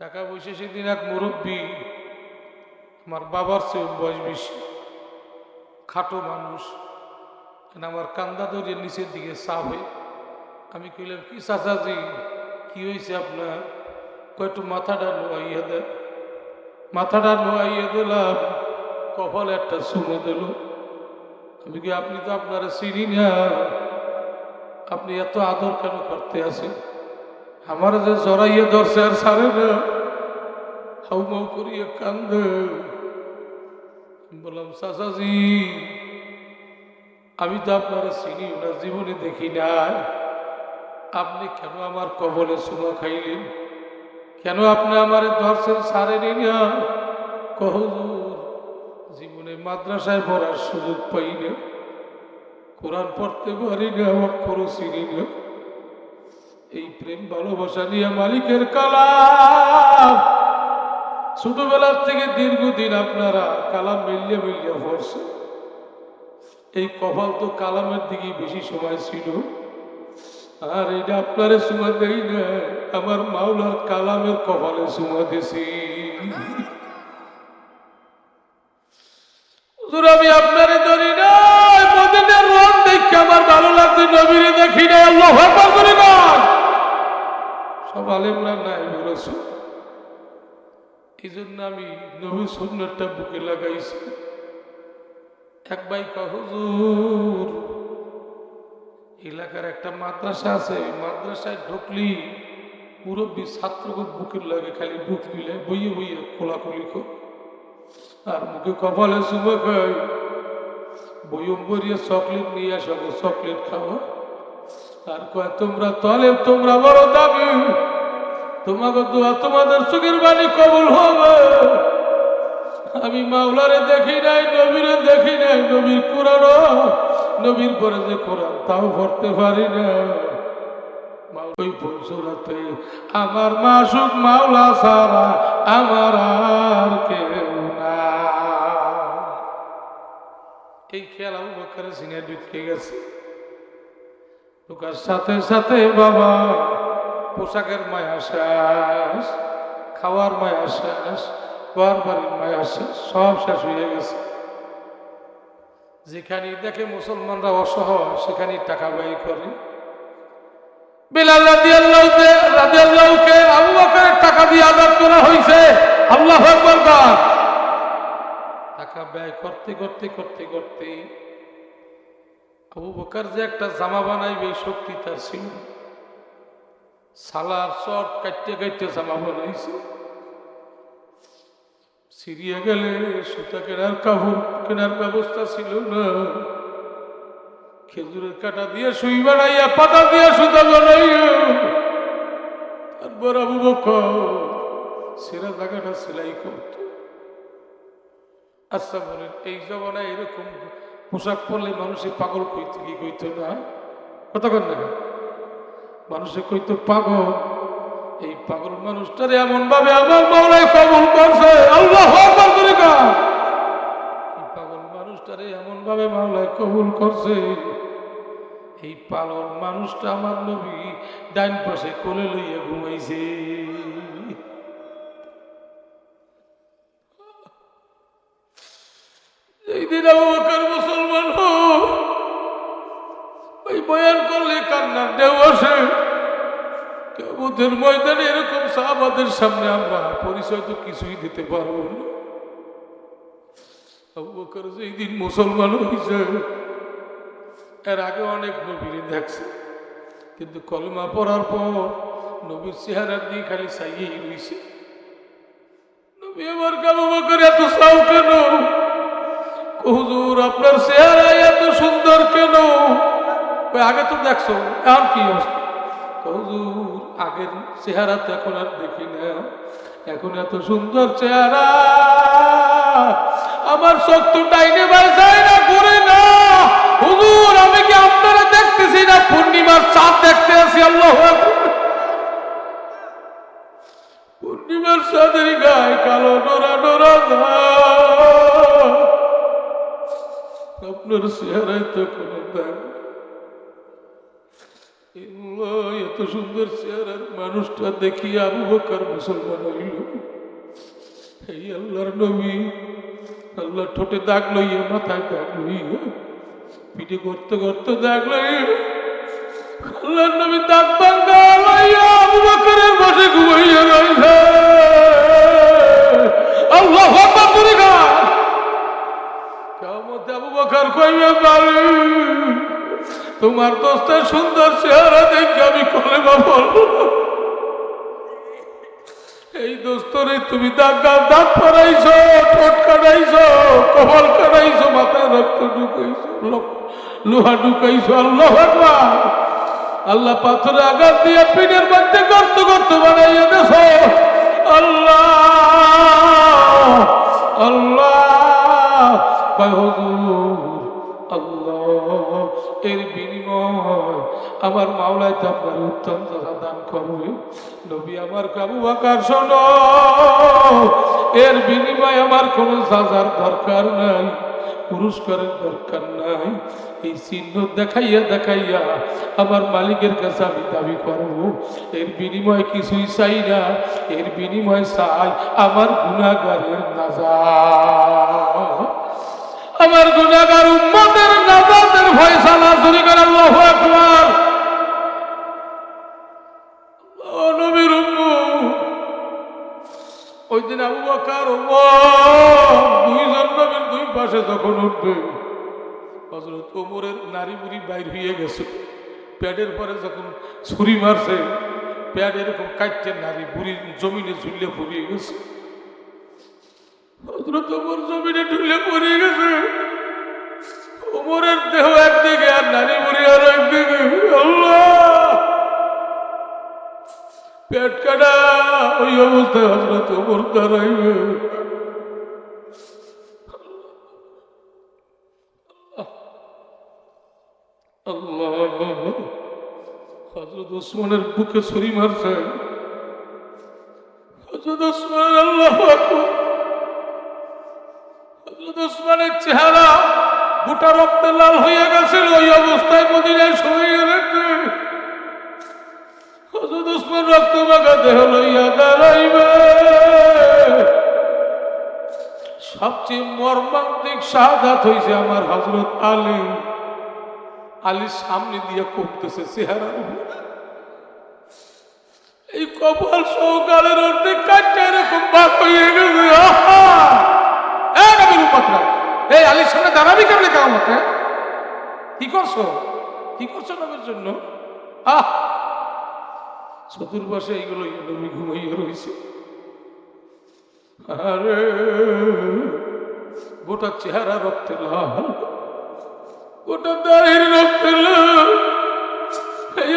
টাকা পয়সা সেদিন এক মুরব্বী, আমার বাবার চেয়ে বয়স বেশি, খাটো মানুষ। আমার কান্দা ধরে নিচের দিকে চাপে আমি কইলাম, কি চাচাজি, কি হয়েছে আপনার? কয়টু মাথাটা নোয়াইয়া দেন মাথাটা নোয়াইয়া দিলাম, কপাল একটা সুমো দিল। আমি কি আপনি তো আপনার চিনি না। আপনি এত আদর কেন করতে আছেন? আমার যে জড়াইয়ে ধরছে আর সারে না করিয়ে কান্দে। বললাম, চাচাজি, আমি তো আপনার চিনি না জীবনে দেখি নাই। আপনি কেন আমার কবলে সুমা খাইলেন? কেন আপনি আমার ধরছেন সারেনি না কহজুর জীবনে মাদ্রাসায় পড়ার সুযোগ পাই না। কোরআন পড়তে পারি না অক্ষরও চিনি না। এই প্রেম ভালোবাসা নিয়ে মালিকের কালাম। ছোটবেলার থেকে দীর্ঘদিন আপনারা কালাম মিললে মিললে পড়ছে এই কপাল তো কালামের দিকে বেশি সময় ছিল। আর এটা আপনারে সুমা দেই না, আমার মাওলার কালামের কপালে সুমা দিছি। আমি আপনারে ধরি না রং দেখে আমার ভালো লাগছে, নবীরে দেখি না, আল্লাহ করি না সব আলেমরা নাই বলেছে এই জন্য আমি নবী সুন্নতটা বুকে লাগাইছি। এক কয়, হুজুর এলাকার একটা মাদ্রাসা আছে মাদ্রাসায় ঢুকলি মুরব্বী ছাত্রকে বুকের লাগে খালি বুক মিলে বইয়ে বইয়ে খোলাখুলি কর। আর মুখে কপালে শুভে খাই। বইয়ে বরিয়ে চকলেট নিয়ে আসো চকলেট খাব আর কয়, তোমরা তলে তোমরা বড় দাবি। তোমাকে দোয়া তোমাদের চোখের বাণী কবুল হবে। আমি মাওলারে দেখি নাই, নবীরে দেখি নাই, নবীর কোরআন নবীর পরে যে কোরআন, তাও পড়তে পারি না। ওই ফুলসুরাতে আমার মাসুক মাওলা সারা আমার আর কেউ না এই খেয়াল আবু বকরের সিনে ঢুকে গেছে। ঢুকার সাথে সাথে বাবা পোশাকের মায়া শেষ, খাওয়ার মায়া শেষ, ঘর বাড়ির মায়া শেষ, সব শেষ হয়ে গেছে। যেখানে দেখে মুসলমানরা অসহায় সেখানে টাকা ব্যয় করে। বিলাল রাদিয়াল্লাহুকে আবু বকরের টাকা দিয়ে আজাদ করা হয়েছে। আল্লাহু। টাকা ব্যয় করতে করতে করতে করতে আবু বকর যে একটা জামা বানাইবে এই শক্তি তার ছিল। সালার চট কাটতে কাটতে জামা বানাইছে। সিরিয়া গেলে সুতা কেনার কাপড় কেনার ব্যবস্থা ছিল না। খেজুরের কাটা দিয়ে সুই বানাইয়া, পাতা দিয়ে সুতা বানাইয়া। তারপর আবু বকর সেরা জায়গাটা সেলাই করত। আচ্ছা বলেন, এই জমানায় এরকম পোশাক পরলে মানুষে পাগল কইতে কি কইতো না? কতক্ষণ দেখা মানুষে কইতো, পাগল, এই পাগল মানুষটারে এমন ভাবে আমার মাওলায় কবুল করছে। আল্লাহ কর। এই পাগল মানুষটারে এমন ভাবে মাওলায় কবুল করছে। এই পাগল মানুষটা আমার নবী ডাইন পাশে কোলে লইয়া ঘুমাইছে। এই দিন কেমতের ময়দানে এরকম সাহাবাদের সামনে আমরা পরিচয় তো কিছুই দিতে পারব না। আবু দিন মুসলমান হয়েছে এর আগে অনেক নবীরে দেখছে। কিন্তু কলমা পড়ার পর নবীর চেহারার দিয়ে খালি চাইয়েই রয়েছে নবী আমার কাবু বকর এত চাও কেন? হুজুর, আপনার চেহারা এত সুন্দর কেন? আগে তো দেখছ, এখন কি হুজুর, আগের চেহারা তো এখন আর দেখি না। এখন এত সুন্দর চেহারা। আমার চোখ তো ডাইনে বাই যায় না, ঘুরে না। হুজুর, আমি কি আপনারা দেখতেছি না? পূর্ণিমার চাঁদ দেখতে আছি, আল্লাহ পূর্ণিমার চাঁদের গায়ে কালো ডোরা ডোরা আপনার চেহারায় তো কোনো। এই এত সুন্দর চেহারার মানুষটা দেখি আবু বকর মুসলমান হইল। এই আল্লাহর নবী, আল্লাহ ঠোঁটে দাগ লইয়া মাথায় দাগ লইয়া পিঠে করতে করতে দাগ লইয়া আল্লাহর নবী দাগ আল্লাহ করে তোমার দোস্তের সুন্দর চেহারা দেখে আমি কলেমা বলব এই দোস্তরে তুমি দাগ গাল দাঁত পরাইছো, ঠোঁট কাটাইছো, কপাল কাটাইছো মাথায় রক্ত ঢুকাইছো, লোহা ঢুকাইছো আল্লাহ আল্লাহ পাথরে আঘাত দিয়ে পিঠের মধ্যে গর্ত গর্ত বানাইয়া দেছ আল্লাহ আল্লাহ আল্লাহ, এর আমার মাওলায় তো আপনার উত্তম তথা দান করবে। নবী আমার কাবু আকার এর বিনিময় আমার কোনো সাজার দরকার নাই, পুরস্কারের দরকার নাই। এই চিহ্ন দেখাইয়া দেখাইয়া আমার মালিকের কাছে আমি দাবি করব। এর বিনিময় কিছুই চাই না, এর বিনিময় চাই আমার গুণাগারের নাজা আমার গুণাগার উম্মতের নাজাতের ফয়সালা শুরু করে আল্লাহু আকবার। ওই দিন আবু বকর দুইজন দুই পাশে যখন উঠবে, হযরত ওমরের নারী বাইর হয়ে গেছে। প্যাডের পরে যখন ছুরি মারছে প্যাড এরকম নারী বুড়ি জমিনে ঝুলে পড়িয়ে গেছে। হযরত ওমর জমিনে পড়ে গেছে। ওমরের দেহ একদিকে আর নারী বুড়ি আর একদিকে। আল্লাহ! ওই ওসমানের বুকে ছুরি মারছে। হজরত আল্লাহ ওসমানের চেহারা গোটা রক্তে লাল হয়ে গেছিল, ওই অবস্থায় মদিনায় শুয়ে রেখে হজরত রক্ত মাখা দেহ লইয়া দাঁড়াইবে। সবচেয়ে মর্মান্তিক শাহাদাত হয়েছে আমার হজরত আলী। আলীর সামনে দিয়ে করতেছে চেহারার উপরে এই কপাল সহকালের অর্ধেক কাটটা এরকম বাক হয়ে গেছে এই আলীর সামনে দাঁড়াবি কেমনে কেমন কি করছ? কি করছ নবীর জন্য? আহ! চতুর্পাশে এইগুলো নবী ঘুমাইয়া রয়েছে আরে, গোটা চেহারা রক্তে লাল। গোটা দাঁড়িয়ে রক্তে লাল। এই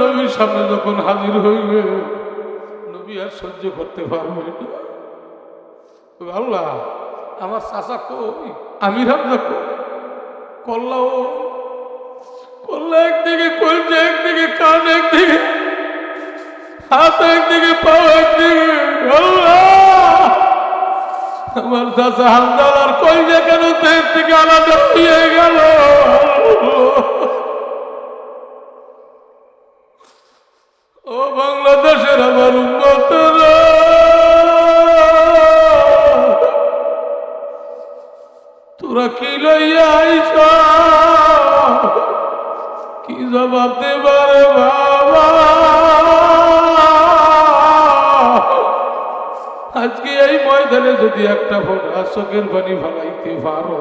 নবীর সামনে যখন হাজির হইবে, নবী আর সহ্য করতে পারবে না। আল্লাহ আমার চাচা কই? আমির হামজা কই কল্লা ও কল্লা একদিকে কলছে একদিকে কান একদিকে হাত একদিকে পাও একদিকে আল্লাহ আমার চাচা হামদাল আর কলজা কেন দেহ থেকে আলাদা হয়ে গেল। ও বাংলাদেশের আমার উন্নতরা কি লইয়া আইস। কি জবাব দেবারে বাবা? আজকে এই ময়দানে যদি একটা ফোটা চোখের পানি ফালাইতে পারো,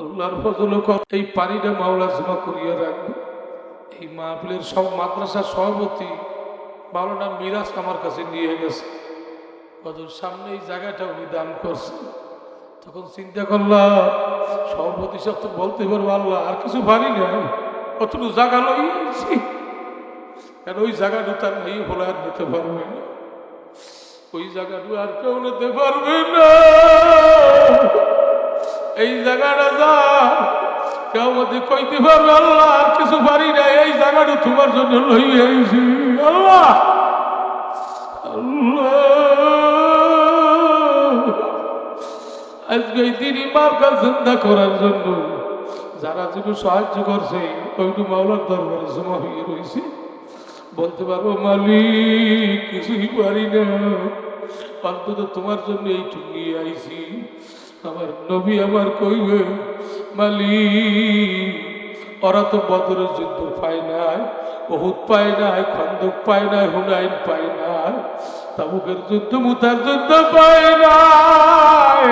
আল্লাহর ফজল এই পানিটা মাওলা জমা করিয়া রাখবে এই মাহফিলের সব মাদ্রাসার সভাপতি মাওলানা মিরাজ আমার কাছে নিয়ে গেছে। কদর সামনে এই জায়গাটা উনি দান করছে তখন চিন্তা করলাম সভাপতি সব তো বলতে পারব আল্লাহ, আর কিছু পারি না কতটুকু জায়গা লইছি কেন ওই জায়গাটা তার নেই বলে আর নিতে পারবে না। ওই জায়গাটা আর কেউ নিতে পারবে না। এই জায়গাটা যা, কেউ মধ্যে কইতে পারবে আল্লাহ, আর কিছু পারি না এই জায়গাটা তোমার জন্য লই আইছি। আল্লাহ! আল্লাহ! আজকে এই দিন চিন্তা করার জন্য যারা যেটু সাহায্য করছে, ওইটু মাওলার দরবারে জমা হয়ে রয়েছে। বলতে পারব, মালিক, কিছুই পারি না। অন্তত তোমার জন্য এইটুকু নিয়ে আইছি। আমার নবী আমার কইবে, মালিক, ওরা তো বদরের যুদ্ধ পায় নাই বহুত পায় নাই, খন্দক পায় নাই, হুনাইন পায় নাই, তাবুকের যুদ্ধ, মুতার যুদ্ধ পায় নাই।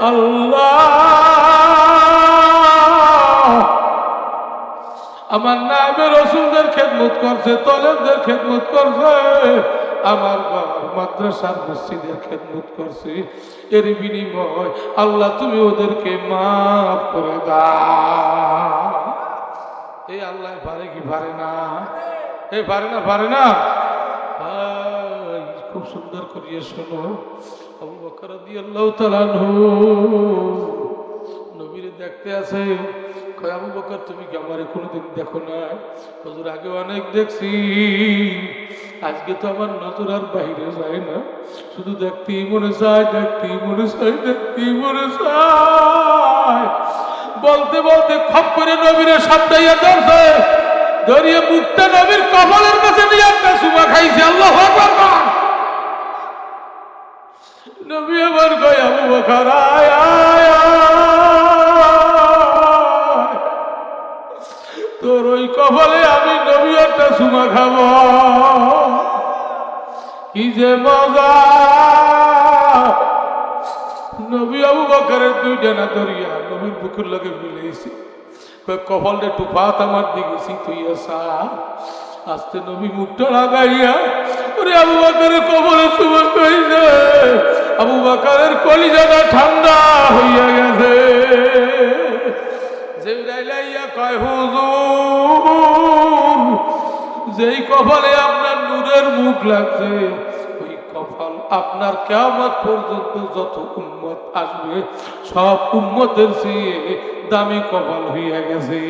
আল্লাহ। আমার নামে রসুলদের খেদমত করছে, তলেবদের খেদমত করছে। আমার মাদ্রাসার মসজিদের খেদমত করছে। এর বিনিময় আল্লাহ তুমি ওদেরকে মাফ করে দাও। এই আল্লাহ পারে কি পারে না? এ পারে না পারে না? খুব সুন্দর করিয়ে শোনো। আবু বকর রাদিয়াল্লাহু তাআলা নবীরে দেখতে আছে কয়, আবু বকর, তুমি কি আমারে কোনোদিন দেখো না হজুর, আগে অনেক দেখছি। আজকে তো আমার নজর আর বাইরে যায় না। শুধু দেখতেই মনে চায়, দেখতেই মনে চায়, দেখতেই মনে চায়। বলতে বলতে খপ করে নবীরে সাপ্তাইয়া ধরছে। ধরিয়ে মুখটা নবীর কপালের কাছে নিয়ে একটা সুমা খাইছে। আল্লাহ আকবার। নবী কয়, আবু বকর, আয় আয়। তোর ওই কপালে আমি নবী একটা সুমা খাব। কি যে মজা। নবী আবু বকরের দুইটা না ধরিয়া নবীর বুকের লগে মিলেছি কপালটা একটু পাত আমার দিকে তুই আসা। আস্তে নবী মুখটা লাগাইয়া, ওরে আবু বাকারের কবরে সুমন কইছে আবু বাকারের কলিজাটা ঠান্ডা হইয়া গেছে। যেই কপালে আপনার নূরের মুখ লাগছে, ওই কপাল আপনার কেমন পর্যন্ত যত উম্মত আসবে, সব উম্মতের চেয়ে দামি কপাল হইয়া গেছে।